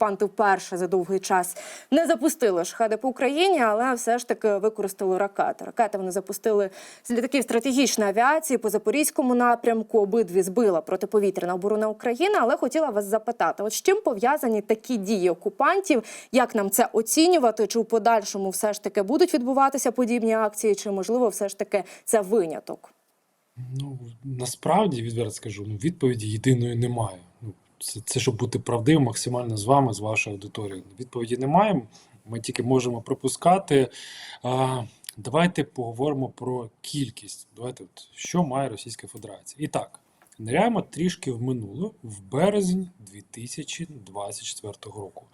окупанти вперше за довгий час не запустили шахеди по Україні, але все ж таки використали ракети. Ракети вони запустили з літаків стратегічної авіації по запорізькому напрямку. Обидві збила протиповітряна оборона України. Але хотіла вас запитати: от з чим пов'язані такі дії окупантів? Як нам це оцінювати? Чи в подальшому все ж таки будуть відбуватися подібні акції, чи можливо все ж таки це виняток? Ну, насправді, відверто скажу, ну, відповіді єдиної немає. Це, це щоб бути правдивим максимально з вами, з вашою аудиторією. Відповіді немає. Ми тільки можемо припускати. А, давайте поговоримо про кількість. Давайте, от, що має Російська Федерація. І так, ниряємо трішки в минуле, в березень 2024 року.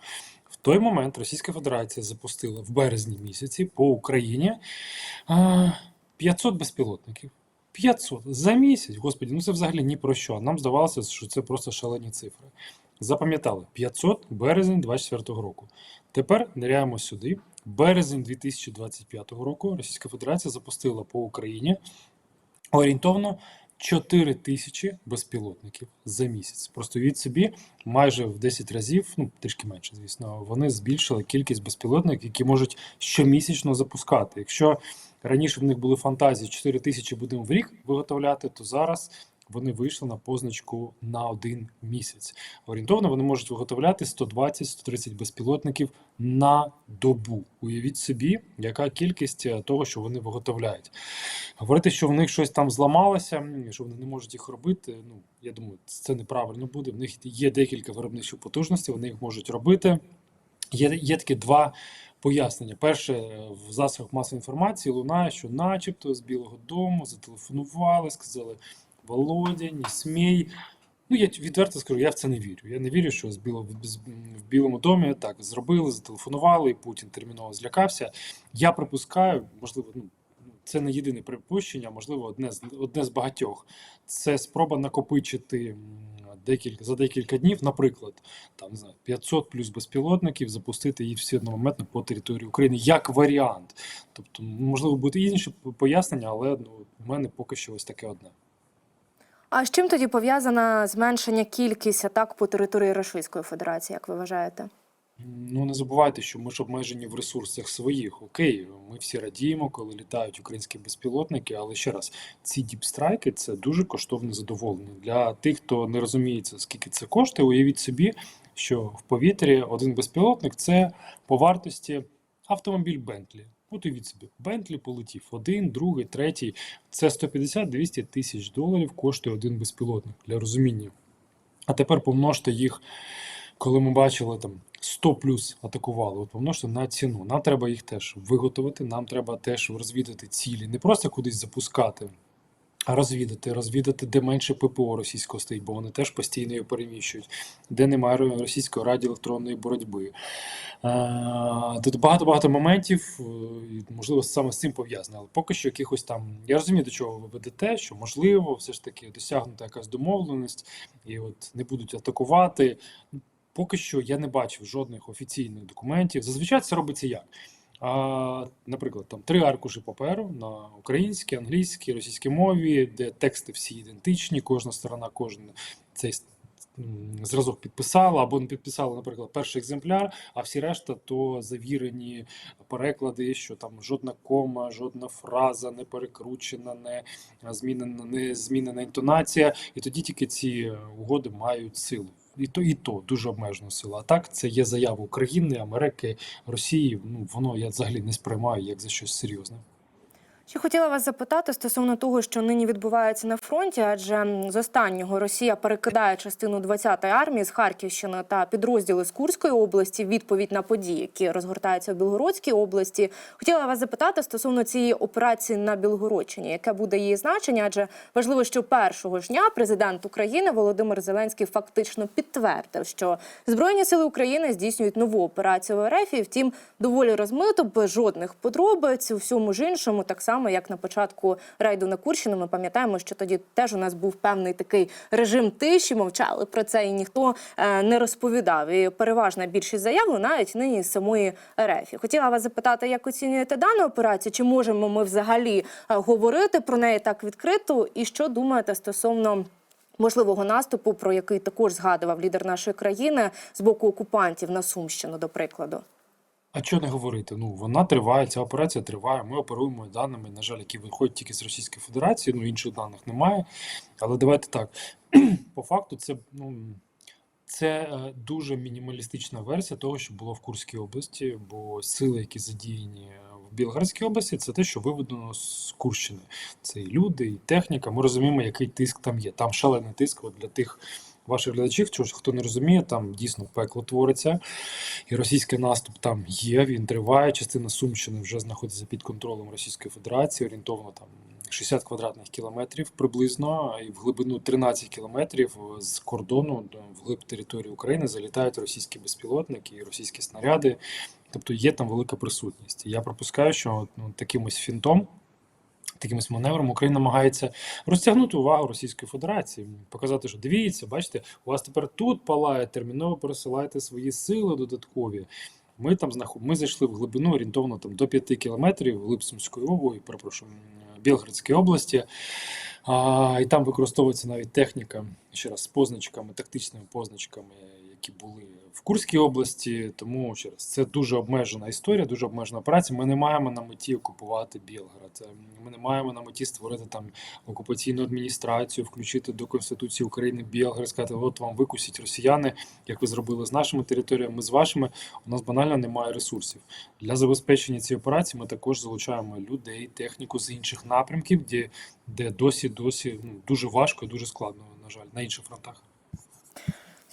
В той момент Російська Федерація запустила в березні місяці по Україні а, 500 безпілотників. 500 за місяць, господі, ну це взагалі ні про що. Нам здавалося, що це просто шалені цифри. Запам'ятали 500 березень 2024 року. Тепер ниряємо сюди. Березень 2025 року Російська Федерація запустила по Україні орієнтовно 4 тисячі безпілотників за місяць. Просто від собі майже в 10 разів, ну трішки менше, звісно, вони збільшили кількість безпілотників, які можуть щомісячно запускати. Якщо раніше в них були фантазії 4 тисячі будемо в рік виготовляти, то зараз вони вийшли на позначку на один місяць. Орієнтовно вони можуть виготовляти 120-130 безпілотників на добу. Уявіть собі, яка кількість е, того, що вони виготовляють. Говорити, що в них щось там зламалося, що вони не можуть їх робити. Ну я думаю, це неправильно буде. В них є декілька виробничих потужностей, вони їх можуть робити. Є, є такі два пояснення. Перше, в засобах масової інформації лунає, що, начебто, з Білого Дому зателефонували, сказали: Володя, не смій. Ну, я відверто скажу, я в це не вірю. Я не вірю, що з Біло, в Білому домі так зробили, зателефонували, і Путін терміново злякався. Я припускаю, можливо, ну. Це не єдине припущення, можливо, одне з одне з багатьох. Це спроба накопичити декілька за декілька днів, наприклад, там не знаю, 500 плюс безпілотників, запустити їх всі одномоментно по території України як варіант. Тобто, можливо, будуть інше пояснення, але ну, в мене поки що ось таке одне. А з чим тоді пов'язана зменшення кількість атак по території Російської Федерації, як ви вважаєте? Ну не забувайте, що ми ж обмежені в ресурсах своїх. Окей, ми всі радіємо, коли літають українські безпілотники. Але ще раз, ці діпстрайки це дуже коштовне задоволення. Для тих, хто не розуміється, скільки це коштує, уявіть собі, що в повітрі один безпілотник це по вартості автомобіль Бентлі. От уявіть собі, Бентлі полетів один, другий, третій. Це 150-200 тисяч доларів коштує один безпілотник для розуміння. А тепер помножте їх, коли ми бачили там 100 плюс атакували, от помножте на ціну. Нам треба їх теж виготовити, нам треба теж розвідати цілі, не просто кудись запускати, а розвідати, розвідати, де менше ППО російського стоїть, бо вони теж постійно його переміщують, де немає російської радіоелектронної боротьби. Тут багато-багато моментів, е, можливо, саме з цим пов'язано, але поки що якихось там. Я розумію, до чого ви ведете, що можливо, все ж таки досягнута якась домовленість, і от не будуть атакувати. Поки що я не бачив жодних офіційних документів. Зазвичай це робиться як? А, наприклад, там три аркуші паперу на українській, англійській, російській мові, де тексти всі ідентичні, кожна сторона, кожен цей зразок підписала або не підписала, наприклад, перший екземпляр, а всі решта то завірені переклади, що там жодна кома, жодна фраза не перекручена, не змінена, не змінена інтонація, і тоді тільки ці угоди мають силу. І то, і то дуже обмежено сила. А так це є заява України, Америки, Росії. Ну воно я взагалі не сприймаю як за щось серйозне. Ще хотіла вас запитати стосовно того, що нині відбувається на фронті, адже з останнього Росія перекидає частину 20-ї армії з Харківщини та підрозділи з Курської області. в Відповідь на події, які розгортаються в Білгородській області. Хотіла вас запитати стосовно цієї операції на Білгородщині, яке буде її значення? Адже важливо, що першого ж дня президент України Володимир Зеленський фактично підтвердив, що збройні сили України здійснюють нову операцію в РФ. І, втім, доволі розмито, без жодних подробиць. У всьому ж іншому, так само як на початку рейду на Курщину, ми пам'ятаємо, що тоді теж у нас був певний такий режим тиші, мовчали про це, і ніхто е, не розповідав. І переважна більшість заяв лунають нині з самої РФ. Хотіла вас запитати, як оцінюєте дану операцію? Чи можемо ми взагалі е, говорити про неї так відкрито? І що думаєте стосовно? можливого наступу, про який також згадував лідер нашої країни з боку окупантів на Сумщину, до прикладу? А що не говорити? Ну, вона триває, ця операція триває. Ми оперуємо даними, на жаль, які виходять тільки з Російської Федерації, ну інших даних немає. Але давайте так. По факту, це ну. Це е, дуже мінімалістична версія того, що було в Курській області, бо сили, які задіяні в Білгородській області, це те, що виведено з Курщини. Це і люди, і техніка. Ми розуміємо, який тиск там є. Там шалений тиск от для тих ваших глядачів, що хто не розуміє, там дійсно пекло твориться. І російський наступ там є, він триває. Частина Сумщини вже знаходиться під контролем Російської Федерації, орієнтовно там 60 квадратних кілометрів приблизно, і в глибину 13 кілометрів з кордону до- вглиб території України залітають російські безпілотники і російські снаряди. Тобто є там велика присутність. Я припускаю, що ну, таким ось фінтом. Таким ось маневром Україна намагається розтягнути увагу Російської Федерації, показати, що дивіться, бачите, у вас тепер тут палає, терміново пересилайте свої сили додаткові. Ми там знаход... ми зайшли в глибину орієнтовно там до 5 кілометрів в глиб Сумської області, перепрошую, м, Білгородської області. А, і там використовується навіть техніка, ще раз, з позначками, тактичними позначками, які були в Курській області. Тому ще раз, це дуже обмежена історія, дуже обмежена операція. Ми не маємо на меті окупувати Білгород. Е, Ми не маємо на меті створити там окупаційну адміністрацію, включити до Конституції України Білгород, сказати, от вам викусять росіяни, як ви зробили з нашими територіями, з вашими. У нас банально немає ресурсів. Для забезпечення цієї операції ми також залучаємо людей, техніку з інших напрямків, де, де досі досі ну, дуже важко і дуже складно, на жаль, на інших фронтах.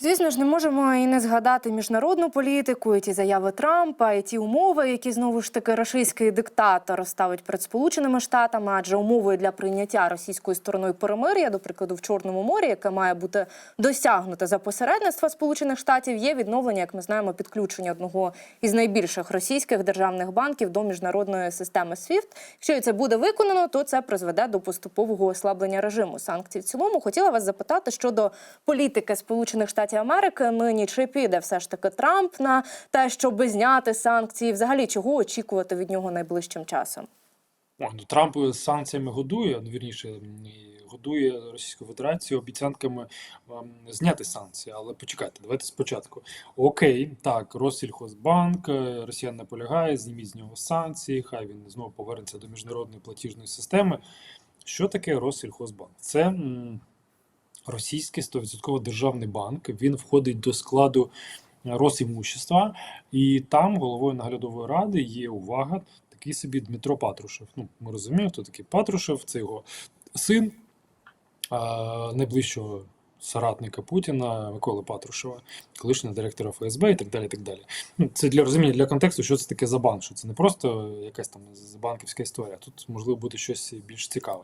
Звісно ж, не можемо і не згадати міжнародну політику, і ті заяви Трампа, і ті умови, які знову ж таки російський диктатор ставить перед Сполученими Штатами, адже умовою для прийняття російською стороною перемир'я, до прикладу, в Чорному морі, яке має бути досягнуте за посередництва Сполучених Штатів, є відновлення, як ми знаємо, підключення одного із найбільших російських державних банків до міжнародної системи SWIFT. Якщо це буде виконано, то це призведе до поступового ослаблення режиму санкцій. В цілому хотіла вас запитати щодо політики Сполучених Штатів Америки. Нині чи піде все ж таки Трамп на те, щоб зняти санкції? Взагалі, чого очікувати від нього найближчим часом? Ну Трамп з санкціями годує, ну, вірніше, годує Російську Федерацію обіцянками ем, зняти санкції. Але почекайте, давайте спочатку. Окей, так, Россільхозбанк, е, Росіян наполягає, зніміть з нього санкції, хай він знову повернеться до міжнародної платіжної системи. Що таке Россільхозбанк? Це м, російський 100% державний банк. Він входить до складу Росімущества, і там головою наглядової ради є увага, такий собі Дмитро Патрушев. Ну, ми розуміємо, хто такий Патрушев, це його син найближчого соратника Путіна Миколи Патрушева, колишнього директора ФСБ і так далі. так далі. Ну, це для розуміння для контексту, що це таке за банк, що це не просто якась там банківська історія. Тут можливо бути щось більш цікаве.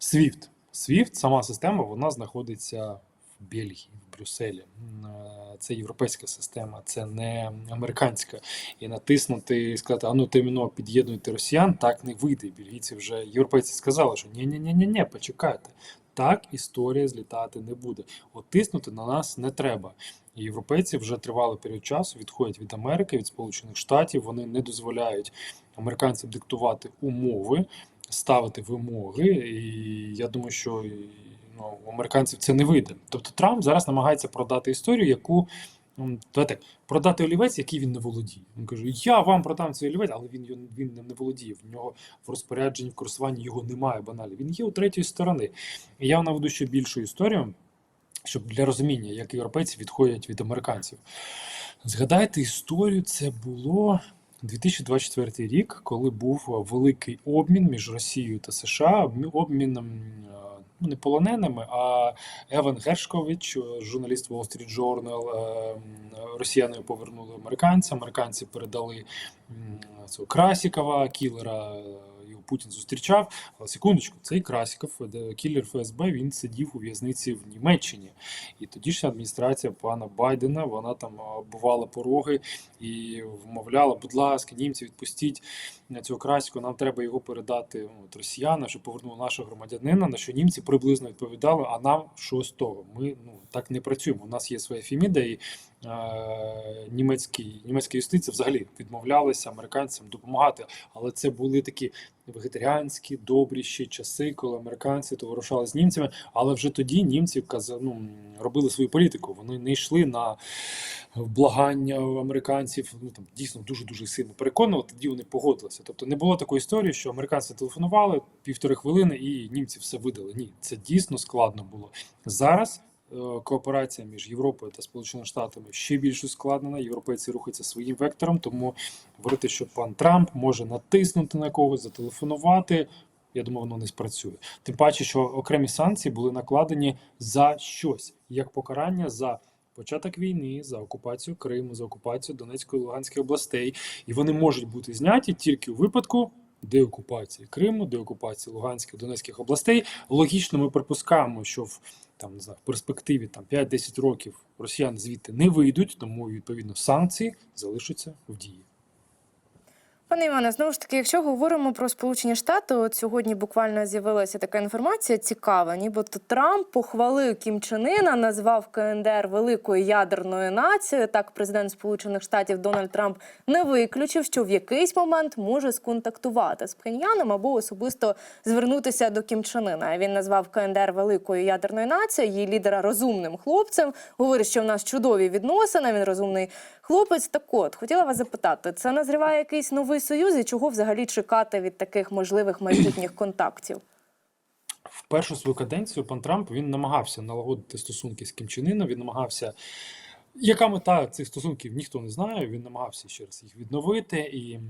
SWIFT. SWIFT, сама система, вона знаходиться в Бельгії, в Брюсселі. Е, Це європейська система, це не американська. І натиснути і сказати, а ну терміново під'єднуйте росіян, так не вийде. Бельгійці вже європейці сказали, що ні ні ні ні ні почекайте. Так історія злітати не буде. От на нас не треба. Європейці вже тривалий період часу відходять від Америки, від Сполучених Штатів. Вони не дозволяють американцям диктувати умови, ставити вимоги. І я думаю, що ну, у американців це не вийде. Тобто Трамп зараз намагається продати історію, яку м, давайте продати олівець, який він не володіє. Він каже: Я вам продам цей олівець, але він він не володіє. В нього в розпорядженні, в користуванні його немає баналі. Він є у третьої сторони. І я наведу ще більшу історію, щоб для розуміння, як європейці відходять від американців. Згадайте історію, це було 2024 рік, коли був великий обмін між Росією та США, обмі- обмін е, ну, не полоненими, а Еван Гершкович, е, журналіст Wall Street Journal, е, росіяни повернули американця. американці передали цього Красікова, кілера. Е, Путін зустрічав. Але секундочку, цей Красіков, де кілер ФСБ, він сидів у в'язниці в Німеччині. І тодішня адміністрація пана Байдена вона там бувала пороги і вмовляла, будь ласка, німці, відпустіть цього Красіку, нам треба його передати от, росіянам, щоб повернули нашого громадянина. На що німці приблизно відповідали, а нам що з того? Ми ну так не працюємо. У нас є своя Феміда, і е, німецький, німецька юстиція взагалі відмовлялася американцям допомагати. Але це були такі вегетаріанські, добрі ще часи, коли американці товаришали з німцями. Але вже тоді німці ну, робили свою політику. Вони не йшли на благання американців. Ну там дійсно дуже дуже сильно переконували. Тоді вони погодилися. Тобто не було такої історії, що американці телефонували півтори хвилини і німці все видали. Ні, це дійсно складно було зараз. е, Кооперація між Європою та Сполученими Штатами ще більш ускладнена. Європейці рухаються своїм вектором, тому говорити, що пан Трамп може натиснути на когось, зателефонувати. Я думаю, воно не спрацює. Тим паче, що окремі санкції були накладені за щось як покарання за початок війни, за окупацію Криму, за окупацію Донецької і Луганської областей, і вони можуть бути зняті тільки у випадку деокупації Криму, деокупації Луганських Донецьких областей. Логічно, ми припускаємо, що в там не знаю, в перспективі там 5-10 років росіян звідти не вийдуть, тому відповідно санкції залишаться в дії. Пане Іване, знову ж таки, якщо говоримо про Сполучені Штати, от сьогодні буквально з'явилася така інформація цікава, нібито Трамп похвалив Кім Чен Іна, назвав КНДР великою ядерною нацією. Так, президент Сполучених Штатів Дональд Трамп не виключив, що в якийсь момент може сконтактувати з Пхеньяном або особисто звернутися до Кім Чен Іна. Він назвав КНДР великою ядерною нацією, її лідера розумним хлопцем. Говорить, що в нас чудові відносини. Він розумний хлопець. Так от хотіла вас запитати, це назріває якийсь новий союз, і чого взагалі чекати від таких можливих майбутніх контактів? В першу свою каденцію пан Трамп він намагався налагодити стосунки з Кім Чен Іном, Він намагався. Яка мета цих стосунків ніхто не знає. Він намагався ще раз їх відновити, і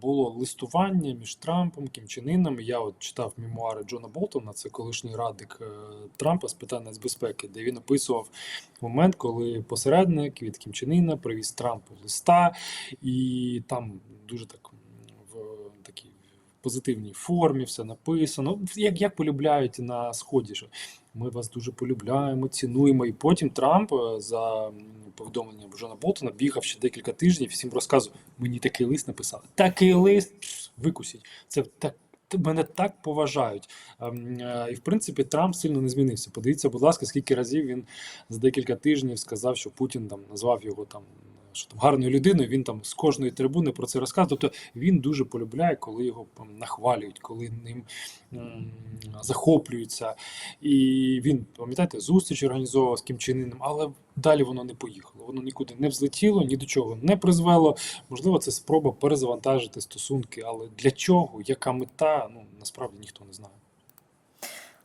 було листування між Трампом, Кім Чен Іном. Я от читав мемуари Джона Болтона, це колишній радник е, Трампа з питань нацбезпеки, де він описував момент, коли посередник від Кім Чен Іна привіз Трампу листа, і там дуже так в такій позитивній формі все написано. Як, як полюбляють на сході, що ми вас дуже полюбляємо, цінуємо. І потім Трамп е, за повідомленням Джона Болтона бігав ще декілька тижнів, всім розказував, мені такий лист написали. Такий лист викусіть. Це так. Мене так поважають. Ем, е, І в принципі Трамп сильно не змінився. Подивіться, будь ласка, скільки разів він за декілька тижнів сказав, що Путін там назвав його там. Що там гарною людиною, він там з кожної трибуни про це розказує. Тобто він дуже полюбляє, коли його там, нахвалюють, коли ним захоплюються. І він, пам'ятаєте, зустріч організовував з Кім Іном, але далі воно не поїхало. Воно нікуди не взлетіло, ні до чого не призвело. Можливо, це спроба перезавантажити стосунки, але для чого, яка мета, ну насправді ніхто не знає.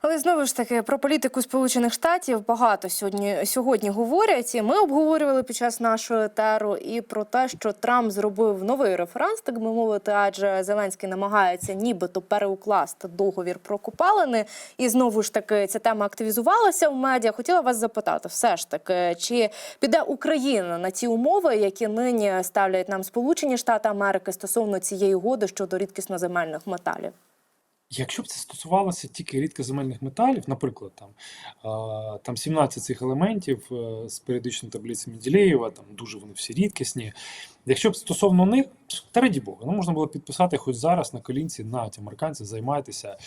Але знову ж таки про політику Сполучених Штатів багато сьогодні сьогодні говорять. І ми обговорювали під час нашого етеру і про те, що Трамп зробив новий референс, так би мовити, адже Зеленський намагається нібито переукласти договір про копалини. І знову ж таки ця тема активізувалася в медіа. Хотіла вас запитати, все ж таки, чи піде Україна на ті умови, які нині ставлять нам Сполучені Штати Америки стосовно цієї угоди щодо рідкісноземельних металів? Якщо б це стосувалося тільки рідкоземельних металів, наприклад, там, там 17 цих елементів е, з періодичної таблиці Менделєєва, там дуже вони всі рідкісні. Якщо б стосовно них, та раді Бога, ну можна було підписати хоч зараз на колінці, на ті американці, займайтеся,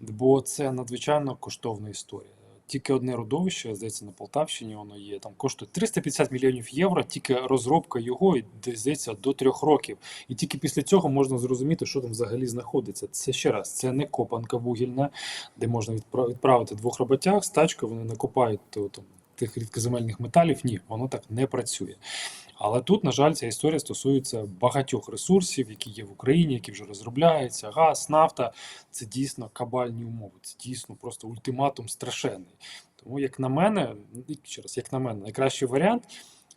бо це надзвичайно коштовна історія. Тільки одне родовище, здається, на Полтавщині воно є. Там коштує 350 мільйонів євро, тільки розробка його, і здається, до трьох років. І тільки після цього можна зрозуміти, що там взагалі знаходиться. Це ще раз, це не копанка вугільна, де можна відпра- відправити двох роботяг з тачкою, вони накопають то, там, тих рідкоземельних металів. Ні, воно так не працює. Але тут, на жаль, ця історія стосується багатьох ресурсів, які є в Україні, які вже розробляються. Газ, нафта це дійсно кабальні умови. Це дійсно просто ультиматум страшенний. Тому, як на мене, і ще раз, як на мене, найкращий варіант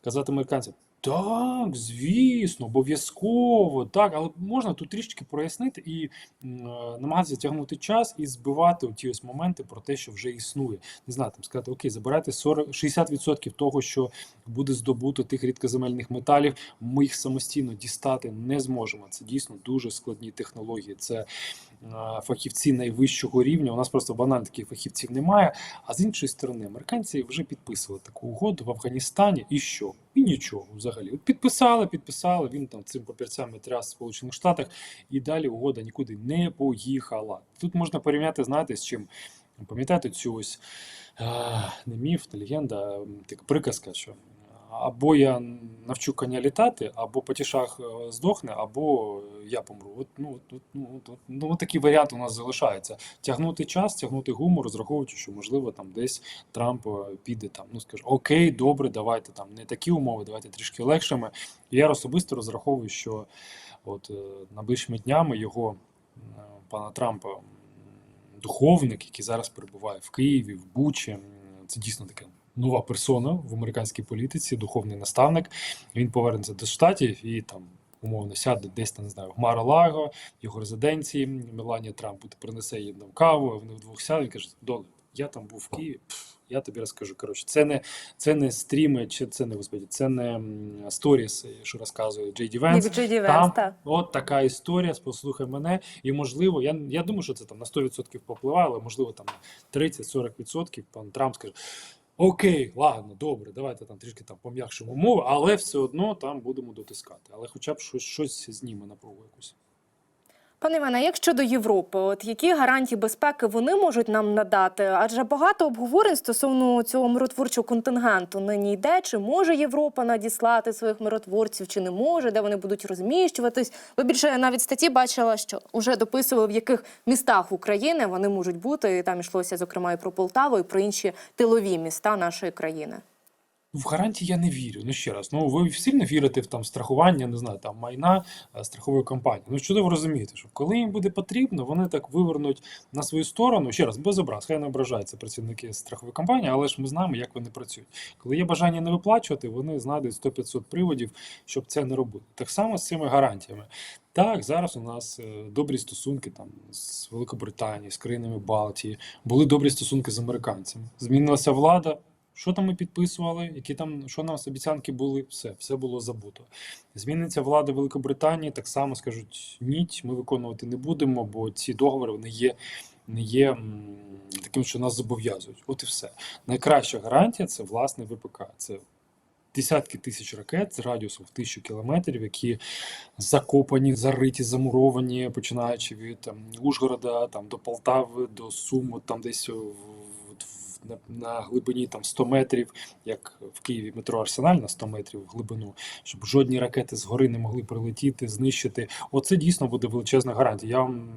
казати американцям. Так, звісно, обов'язково, так, але можна тут трішечки прояснити і е, намагатися тягнути час і збивати ті ось моменти про те, що вже існує. Не знаю, там сказати, окей, забирайте 40, 60% того, що буде здобуто тих рідкоземельних металів. Ми їх самостійно дістати не зможемо. Це дійсно дуже складні технології. Це фахівці найвищого рівня. У нас просто банально таких фахівців немає. А з іншої сторони, американці вже підписували таку угоду в Афганістані. І що? І нічого взагалі. Підписали, підписали. Він там цим папірцями тряс в Сполучених Штатах, і далі угода нікуди не поїхала. Тут можна порівняти, знаєте, з чим. Пам'ятаєте цю ось не міф, не легенда, така приказка, що або я навчу коня літати, або потішах е, здохне, або я помру. От, ну, от, ну, от, ну, от такий варіант у нас залишається. Тягнути час, тягнути гумор, розраховуючи, що можливо там десь Трамп е, піде там, ну скаже, окей, добре, давайте там не такі умови, давайте трішки легшими. Я особисто розраховую, що от е, найближчими днями його пана Трампа духовник, який зараз перебуває в Києві, в Бучі, це дійсно таке. Нова персона в американській політиці, духовний наставник. Він повернеться до штатів і там умовно сяде десь там, не знаю, в Мара-Лаго, його резиденції. Меланія Трамп принесе їм там каву, вони вдвох сядуть і кажуть, доле, я там був в Києві. пф, Я тобі розкажу. Коротше, це не це не стріми, чи це не господі, це не сторіс, що розказує Джей Ді Венс. Джей Там Венс, так. от така історія. Послухай мене, і можливо, я, я думаю, що це там на 100% попливає, але можливо там на 30-40% пан Трамп скаже. Окей, ладно, добре, давайте там трішки там пом'якшимо умови, але все одно там будемо дотискати. Але хоча б щось, щось зніме напругу якусь. Пане Іване, як щодо Європи, от які гарантії безпеки вони можуть нам надати? Адже багато обговорень стосовно цього миротворчого контингенту нині йде. Чи може Європа надіслати своїх миротворців, чи не може, де вони будуть розміщуватись? Ви більше навіть статті бачила, що вже дописували, в яких містах України вони можуть бути. І там йшлося зокрема і про Полтаву, і про інші тилові міста нашої країни. В гарантії я не вірю. Ну ще раз, ну ви сильно вірите в там страхування, не знаю, там майна е, страхової компанії. Ну чудово розумієте, що коли їм буде потрібно, вони так вивернуть на свою сторону. Ще раз, без образ, хай не ображаються працівники страхової компанії, але ж ми знаємо, як вони працюють. Коли є бажання не виплачувати, вони знайдуть 100-500 приводів, щоб це не робити. Так само з цими гарантіями. Так, зараз у нас е, добрі стосунки там з Великобританією, з країнами Балтії, були добрі стосунки з американцями. Змінилася влада. Що там ми підписували, які там що нам обіцянки були, все, все було забуто. Зміниться влада Великобританії, так само скажуть ніть, ми виконувати не будемо, бо ці договори вони є, не є таким, що нас зобов'язують. От і все. Найкраща гарантія це власне ВПК. Це десятки тисяч ракет з радіусом в тисячу кілометрів, які закопані, зариті, замуровані, починаючи від там, Ужгорода там, до Полтави, до Сум, от там десь в- на, глибині там, 100 метрів, як в Києві метро Арсеналь на 100 метрів в глибину, щоб жодні ракети згори не могли прилетіти, знищити. Оце дійсно буде величезна гарантія. Я вам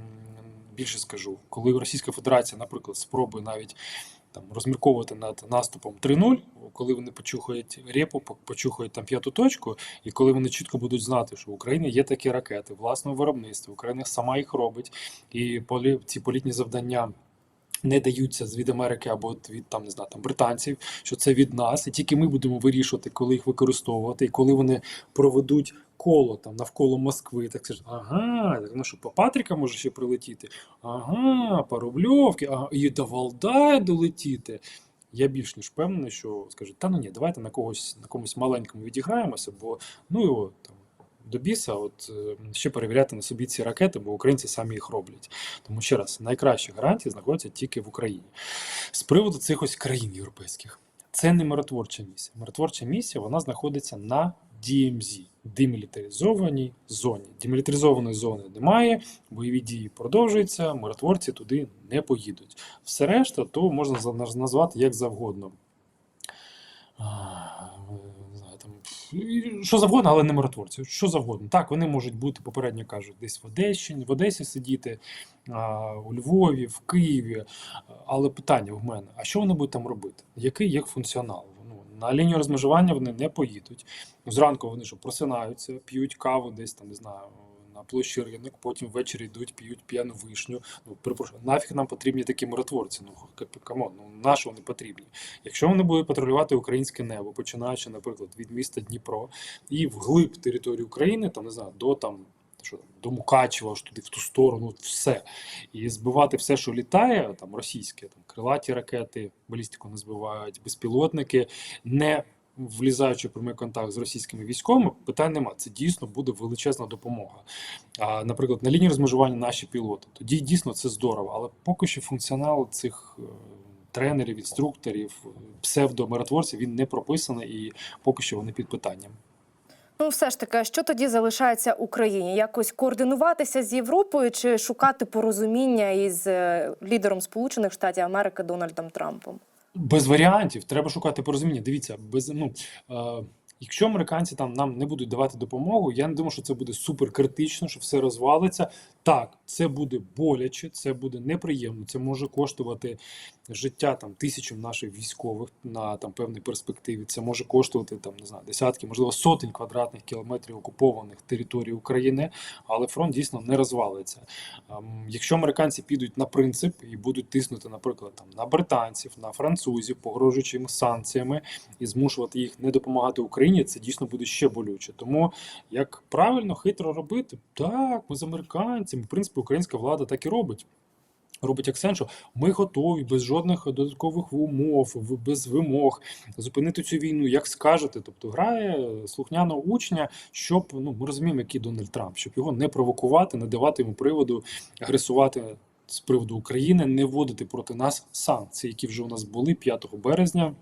більше скажу, коли Російська Федерація, наприклад, спробує навіть там розмірковувати над наступом 3-0, коли вони почухають репу, почухають там п'яту точку, і коли вони чітко будуть знати, що в Україні є такі ракети власного виробництва, Україна сама їх робить, і полі, ці політні завдання. Не даються з від Америки або від там не знаю там британців, що це від нас, і тільки ми будемо вирішувати, коли їх використовувати, і коли вони проведуть коло там навколо Москви, так скажуть, ага, так ну що по Патріка може ще прилетіти, ага, по Рубльовки, ага, і до Валдая долетіти. Я більш ніж впевнений, що скажуть, та ну ні, давайте на когось на комусь маленькому відіграємося, бо ну його там до біса, от е, ще перевіряти на собі ці ракети, бо українці самі їх роблять. Тому ще раз, найкращі гарантії знаходяться тільки в Україні. З приводу цих ось країн європейських. Це не миротворча місія. Миротворча місія вона знаходиться на DMZ, демілітаризованій зоні. Демілітаризованої зони немає, бойові дії продовжуються, миротворці туди не поїдуть. Все решта, то можна назвати як завгодно. А, не знаю, там, і що завгодно, але не миротворці. Що завгодно. Так, вони можуть бути, попередньо кажуть, десь в Одещині, в Одесі сидіти, у Львові, в Києві. Але питання в мене: а що вони будуть там робити? Який їх функціонал? Ну, на лінію розмежування вони не поїдуть. Зранку вони що просинаються, п'ють каву десь там, не знаю. На площі ринок, потім ввечері йдуть, п'ють п'яну вишню. Ну, перепрошую, нафіг нам потрібні такі миротворці. Ну камон, ну на що вони потрібні? Якщо вони будуть патрулювати українське небо, починаючи, наприклад, від міста Дніпро і вглиб території України, там не знаю, до там. Що до Мукачева, аж туди в ту сторону, все. І збивати все, що літає, там російське, там крилаті ракети, балістику не збивають, безпілотники, не влізаючи в прямий контакт з російськими військовими, питань нема. Це дійсно буде величезна допомога. А, наприклад, на лінії розмежування наші пілоти. Тоді дійсно це здорово, але поки що функціонал цих е, тренерів, інструкторів, псевдомиротворців він не прописаний і поки що вони під питанням. Ну, все ж таки, що тоді залишається Україні? Якось координуватися з Європою чи шукати порозуміння із е, лідером Сполучених Штатів Америки Дональдом Трампом? Без варіантів треба шукати порозуміння. Дивіться, без ну е, Якщо американці там нам не будуть давати допомогу, я не думаю, що це буде супер критично, що все розвалиться. Так, це буде боляче, це буде неприємно. Це може коштувати життя там тисячам наших військових на там певній перспективі. Це може коштувати там не знаю десятки, можливо, сотень квадратних кілометрів окупованих територій України, але фронт дійсно не розвалиться. Ем, Якщо американці підуть на принцип і будуть тиснути, наприклад, там на британців, на французів, погрожуючи їм санкціями і змушувати їх не допомагати Україні, це дійсно буде ще болюче. Тому як правильно хитро робити, так ми з американцями. В принципі, українська влада так і робить. Робить акцент, що ми готові без жодних додаткових умов, без вимог зупинити цю війну, як скажете. Тобто грає слухняного учня, щоб ну ми розуміємо, який Дональд Трамп, щоб його не провокувати, не давати йому приводу агресувати з приводу України, не вводити проти нас санкції, які вже у нас були 5 березня.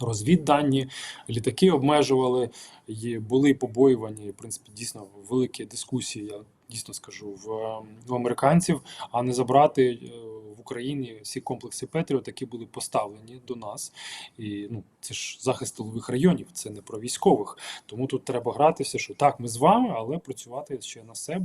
Розвіддані, літаки обмежували, і були побоювані, в принципі, дійсно великі дискусії, я дійсно скажу, в, в американців, а не забрати е, в Україні всі комплекси Петріот, які були поставлені до нас. І ну, це ж захист тилових районів, це не про військових. Тому тут треба гратися, що так, ми з вами, але працювати ще на себе.